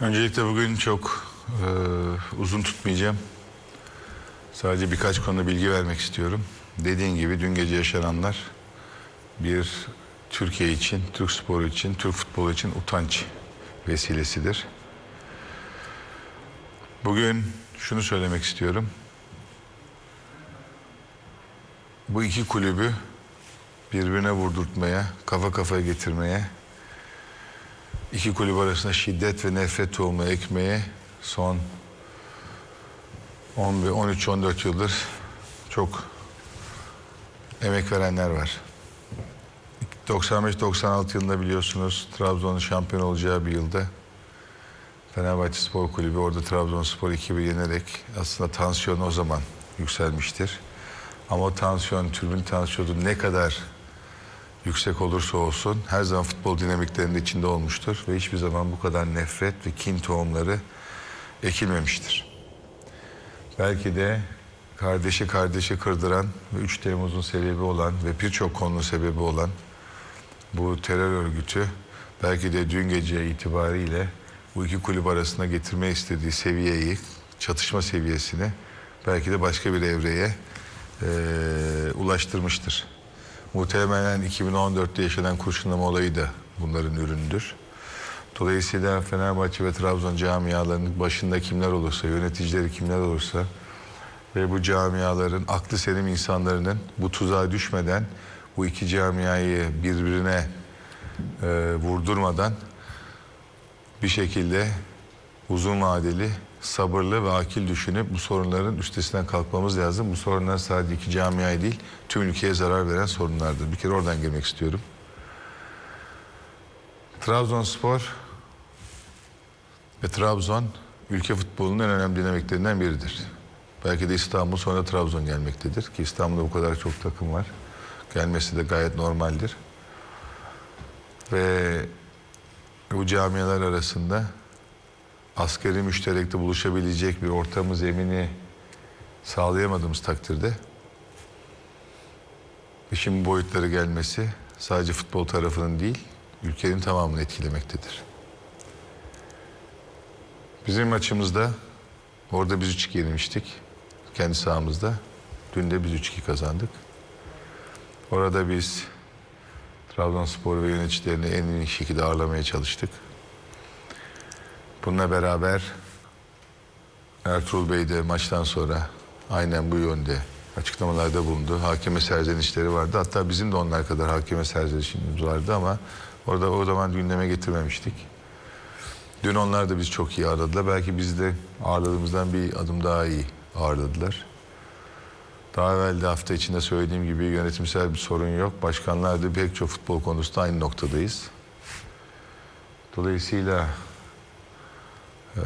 Öncelikle bugün çok e, uzun tutmayacağım. Sadece birkaç konu bilgi vermek istiyorum. Dediğin gibi dün gece yaşananlar bir Türkiye için, Türk sporu için, Türk futbolu için utanç vesilesidir. Bugün şunu söylemek istiyorum. Bu iki kulübü birbirine vurdurtmaya, kafa kafaya getirmeye, iki kulüp arasında şiddet ve nefret tohumu ekmeye son 13-14 yıldır çok emek verenler var. 95-96 yılında biliyorsunuz Trabzon'un şampiyon olacağı bir yılda Fenerbahçe Spor Kulübü orada Trabzonspor 2-1 yenerek aslında tansiyon o zaman yükselmiştir. Ama o tansiyon, türbün tansiyonu ne kadar yüksek olursa olsun her zaman futbol dinamiklerinin içinde olmuştur ve hiçbir zaman bu kadar nefret ve kin tohumları ekilmemiştir. Belki de kardeşi kardeşi kırdıran ve 3 Temmuz'un sebebi olan ve birçok konunun sebebi olan bu terör örgütü belki de dün gece itibariyle bu iki kulüp arasında getirme istediği seviyeyi, çatışma seviyesini belki de başka bir evreye eee, ulaştırmıştır. Muhtemelen 2014'te yaşanan kurşunlama olayı da bunların ürünüdür. Dolayısıyla Fenerbahçe ve Trabzon camialarının başında kimler olursa, yöneticileri kimler olursa ve bu camiaların aklı selim insanların bu tuzağa düşmeden bu iki camiayı birbirine e, vurdurmadan bir şekilde uzun vadeli, sabırlı ve akil düşünüp bu sorunların üstesinden kalkmamız lazım. Bu sorunlar sadece iki camiaya değil, tüm ülkeye zarar veren sorunlardır. Bir kere oradan girmek istiyorum. Trabzonspor ve Trabzon ülke futbolunun en önemli dinamiklerinden biridir. Belki de İstanbul sonra Trabzon gelmektedir ki İstanbul'da bu kadar çok takım var. Gelmesi de gayet normaldir. Ve bu camialar arasında askeri müşterekte buluşabilecek bir ortamı zemini sağlayamadığımız takdirde işin boyutları gelmesi sadece futbol tarafının değil ülkenin tamamını etkilemektedir. Bizim maçımızda orada biz 3-2 yenilmiştik. Kendi sahamızda. Dün de biz 3-2 kazandık. Orada biz Trabzonspor ve yöneticilerini en iyi şekilde ağırlamaya çalıştık. Bununla beraber Ertuğrul Bey de maçtan sonra aynen bu yönde açıklamalarda bulundu. Hakeme serzenişleri vardı. Hatta bizim de onlar kadar hakeme serzenişimiz vardı ama orada o zaman gündeme getirmemiştik. Dün onlar da biz çok iyi ağırladılar. Belki biz de ağırladığımızdan bir adım daha iyi ağırladılar. Daha evvel de hafta içinde söylediğim gibi yönetimsel bir sorun yok. Başkanlar da pek çok futbol konusunda aynı noktadayız. Dolayısıyla eee,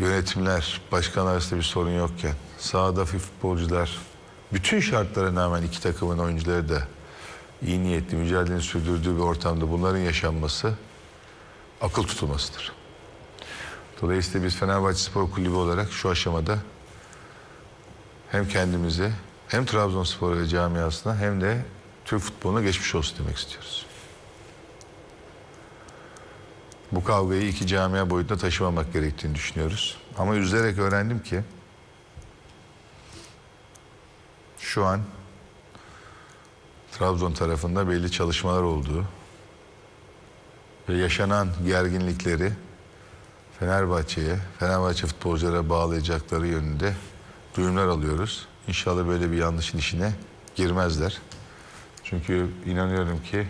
yönetimler, başkanlar arasında bir sorun yokken sahadaki futbolcular bütün şartlara rağmen iki takımın oyuncuları da iyi niyetli mücadelenin sürdürdüğü bir ortamda bunların yaşanması akıl tutulmasıdır. Dolayısıyla biz Fenerbahçe Spor Kulübü olarak şu aşamada hem kendimize hem Trabzonspor ve camiasına hem de Türk futboluna geçmiş olsun demek istiyoruz. Bu kavgayı iki camia boyutunda taşımamak gerektiğini düşünüyoruz. Ama üzülerek öğrendim ki şu an Trabzon tarafında belli çalışmalar olduğu ve yaşanan gerginlikleri Fenerbahçe'ye, Fenerbahçe futbolculara bağlayacakları yönünde duyumlar alıyoruz. İnşallah böyle bir yanlışın işine girmezler. Çünkü inanıyorum ki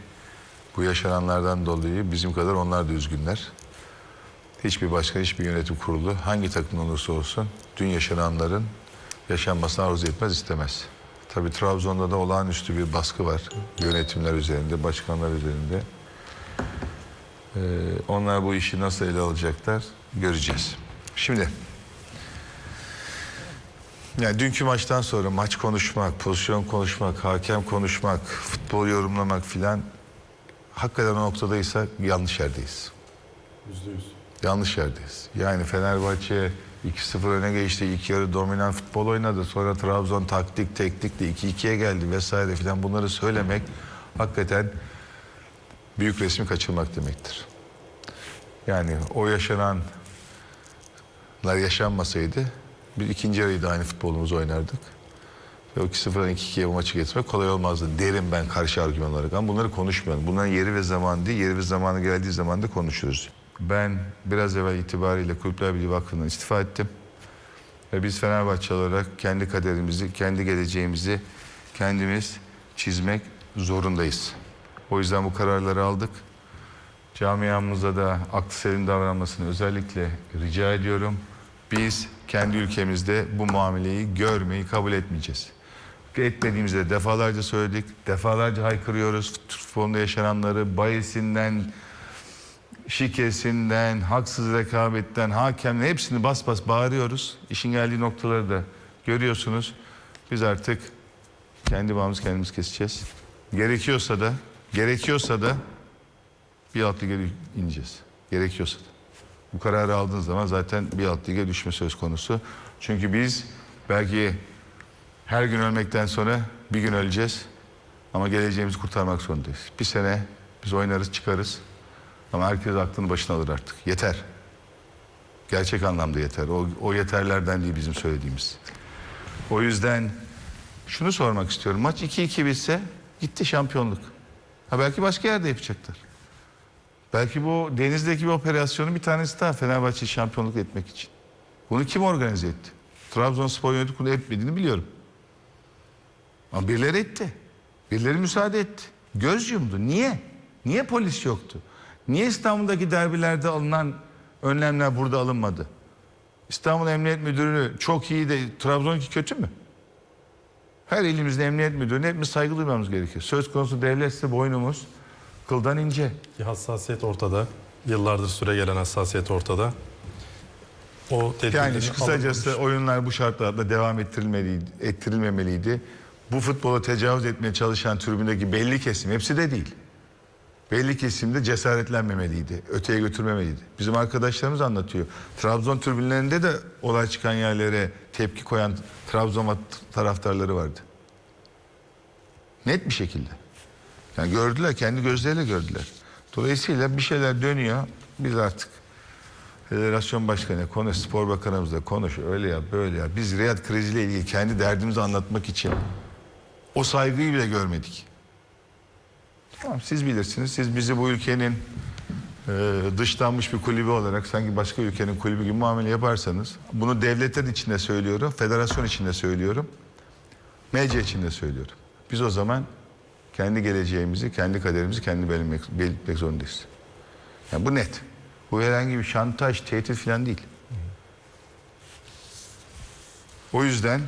bu yaşananlardan dolayı bizim kadar onlar da üzgünler. Hiçbir başkan, hiçbir yönetim kurulu hangi takım olursa olsun dün yaşananların yaşanmasını arzu etmez, istemez. Tabii Trabzon'da da olağanüstü bir baskı var yönetimler üzerinde, başkanlar üzerinde. Ee, onlar bu işi nasıl ele alacaklar göreceğiz. Şimdi yani dünkü maçtan sonra maç konuşmak, pozisyon konuşmak, hakem konuşmak, futbol yorumlamak filan hakikaten o noktadaysak yanlış yerdeyiz. Yüzde yüz. Yanlış yerdeyiz. Yani Fenerbahçe 2-0 öne geçti. İlk yarı dominant futbol oynadı. Sonra Trabzon taktik teknikle 2-2'ye geldi vesaire filan bunları söylemek hakikaten büyük resmi kaçırmak demektir. Yani o yaşananlar yaşanmasaydı bir ikinci yarıyı da aynı futbolumuzu oynardık. Ve o 2-0'dan 2-2'ye bu maçı getirmek kolay olmazdı derim ben karşı argüman olarak. Ama bunları konuşmuyorum. Bunların yeri ve zamanı değil, yeri ve zamanı geldiği zaman da konuşuruz. Ben biraz evvel itibariyle Kulüpler Birliği Vakfı'ndan istifa ettim. Ve biz Fenerbahçe olarak kendi kaderimizi, kendi geleceğimizi kendimiz çizmek zorundayız. O yüzden bu kararları aldık. Camiamıza da aklı selim davranmasını özellikle rica ediyorum. Biz kendi ülkemizde bu muameleyi görmeyi kabul etmeyeceğiz. Etmediğimizde defalarca söyledik, defalarca haykırıyoruz. Futbolda yaşananları bayisinden, şikesinden, haksız rekabetten, hakemle hepsini bas bas bağırıyoruz. İşin geldiği noktaları da görüyorsunuz. Biz artık kendi bağımızı kendimiz keseceğiz. Gerekiyorsa da, gerekiyorsa da bir alt lige ineceğiz. Gerekiyorsa da. Bu kararı aldığınız zaman zaten bir alt lige düşme söz konusu. Çünkü biz belki her gün ölmekten sonra bir gün öleceğiz. Ama geleceğimizi kurtarmak zorundayız. Bir sene biz oynarız çıkarız. Ama herkes aklını başına alır artık. Yeter. Gerçek anlamda yeter. O, o yeterlerden değil bizim söylediğimiz. O yüzden şunu sormak istiyorum. Maç 2-2 bitse gitti şampiyonluk. Ha belki başka yerde yapacaklar. Belki bu denizdeki bir operasyonun bir tanesi daha Fenerbahçe şampiyonluk etmek için. Bunu kim organize etti? Trabzonspor yönetimi bunu etmediğini biliyorum. Ama birileri etti. Birileri müsaade etti. Göz yumdu. Niye? Niye polis yoktu? Niye İstanbul'daki derbilerde alınan önlemler burada alınmadı? İstanbul Emniyet Müdürü çok iyi de Trabzon'unki kötü mü? Her ilimizde emniyet müdürüne hepimiz saygı duymamız gerekiyor. Söz konusu devletse boynumuz kıldan ince. Bir hassasiyet ortada. Yıllardır süre gelen hassasiyet ortada. O Yani kısacası alınmış. oyunlar bu şartlarda devam ettirilmeliydi, ettirilmemeliydi. Bu futbola tecavüz etmeye çalışan tribündeki belli kesim, hepsi de değil. Belli kesimde cesaretlenmemeliydi, öteye götürmemeliydi. Bizim arkadaşlarımız anlatıyor. Trabzon tribünlerinde de olay çıkan yerlere tepki koyan Trabzon taraftarları vardı. Net bir şekilde. Yani gördüler, kendi gözleriyle gördüler. Dolayısıyla bir şeyler dönüyor. Biz artık Federasyon Başkanı konuş, Spor Bakanımızla konuş, öyle yap, böyle yap. Biz Riyad kriziyle ilgili kendi derdimizi anlatmak için o saygıyı bile görmedik. Tamam siz bilirsiniz. Siz bizi bu ülkenin e, dışlanmış bir kulübü olarak sanki başka ülkenin kulübü gibi muamele yaparsanız bunu devletler içinde söylüyorum, federasyon içinde söylüyorum, MC içinde söylüyorum. Biz o zaman kendi geleceğimizi, kendi kaderimizi kendi belirlemek, belirtmek zorundayız. Yani bu net. Bu herhangi bir şantaj, tehdit falan değil. O yüzden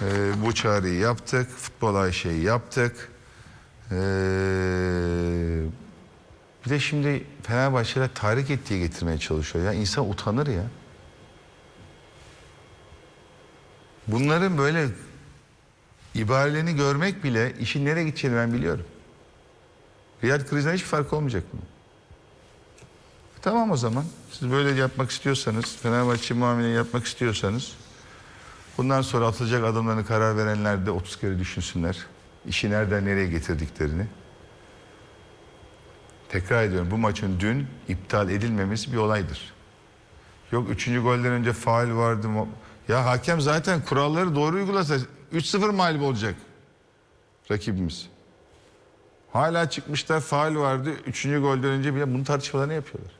e, bu çağrıyı yaptık, futbol Ayşe'yi yaptık. E, bir de şimdi Fenerbahçe'ler tahrik ettiği getirmeye çalışıyor. Ya insan utanır ya. Bunların böyle ibarelerini görmek bile işin nereye gideceğini ben biliyorum. Riyad krizinden hiçbir fark olmayacak bunun. Tamam o zaman. Siz böyle yapmak istiyorsanız, Fenerbahçe muamele yapmak istiyorsanız bundan sonra atılacak adımlarını karar verenler de 30 kere düşünsünler. İşi nereden nereye getirdiklerini. Tekrar ediyorum bu maçın dün iptal edilmemiz bir olaydır. Yok üçüncü golden önce faal vardı? Ya hakem zaten kuralları doğru uygulasa 3-0 mağlup olacak rakibimiz. Hala çıkmışlar faal vardı. Üçüncü golden önce bile bunu tartışmalarını yapıyorlar.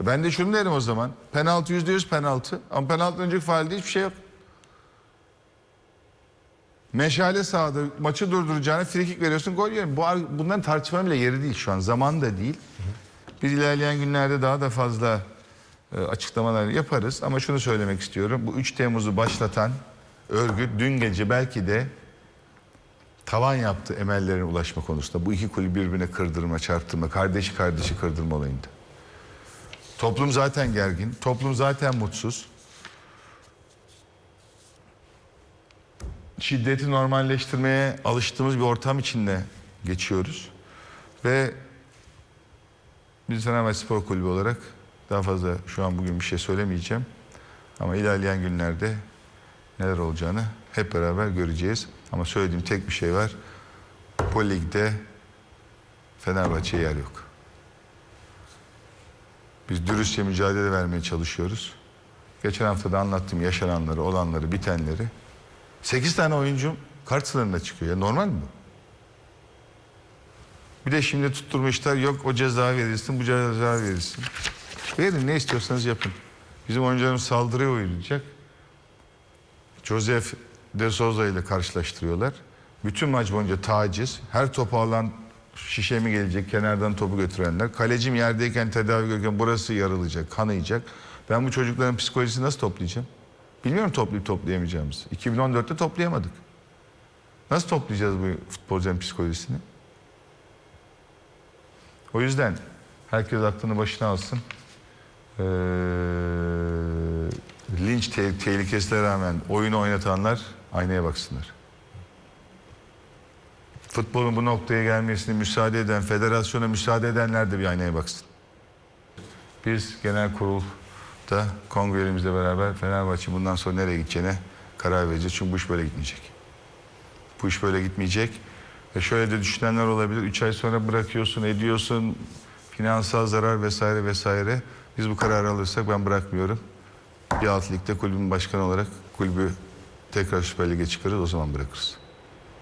Ben de şunu derim o zaman. Penaltı yüzde yüz penaltı. Ama penaltı önceki faalde hiçbir şey yok. Meşale sahada maçı durduracağına frikik veriyorsun gol yiyorsun. Bu, bunların tartışmanın bile yeri değil şu an. Zaman da değil. Biz ilerleyen günlerde daha da fazla e, açıklamalar yaparız. Ama şunu söylemek istiyorum. Bu 3 Temmuz'u başlatan örgüt dün gece belki de tavan yaptı emellerine ulaşma konusunda. Bu iki kulübü birbirine kırdırma, çarptırma, kardeşi kardeşi kırdırma olayında. Toplum zaten gergin, toplum zaten mutsuz. Şiddeti normalleştirmeye alıştığımız bir ortam içinde geçiyoruz. Ve biz Fenerbahçe Spor Kulübü olarak daha fazla şu an bugün bir şey söylemeyeceğim. Ama ilerleyen günlerde neler olacağını hep beraber göreceğiz. Ama söylediğim tek bir şey var. Bu ligde Fenerbahçe'ye yer yok. Biz dürüstçe mücadele vermeye çalışıyoruz. Geçen hafta da anlattım yaşananları, olanları, bitenleri. 8 tane oyuncum kart sınırında çıkıyor. Ya normal mi? Bir de şimdi tutturmuşlar yok o ceza verilsin, bu ceza verilsin. Verin ne istiyorsanız yapın. Bizim oyuncularımız saldırıya oynayacak. Joseph De Souza ile karşılaştırıyorlar. Bütün maç boyunca taciz. Her topu alan şişe mi gelecek, kenardan topu götürenler. Kalecim yerdeyken tedavi görürken burası yarılacak, kanayacak. Ben bu çocukların psikolojisini nasıl toplayacağım? Bilmiyorum toplayıp toplayamayacağımızı. 2014'te toplayamadık. Nasıl toplayacağız bu futbolcuların psikolojisini? O yüzden herkes aklını başına alsın. Ee, linç te- tehlikesine rağmen oyunu oynatanlar aynaya baksınlar. Futbolun bu noktaya gelmesine müsaade eden, federasyona müsaade edenler de bir aynaya baksın. Biz genel kurulda kongrelerimizle beraber Fenerbahçe bundan sonra nereye gideceğine karar vereceğiz. Çünkü bu iş böyle gitmeyecek. Bu iş böyle gitmeyecek. Ve şöyle de düşünenler olabilir. Üç ay sonra bırakıyorsun, ediyorsun, finansal zarar vesaire vesaire. Biz bu kararı alırsak ben bırakmıyorum. Bir alt ligde kulübün başkanı olarak kulübü tekrar Süper Lig'e çıkarırız o zaman bırakırız.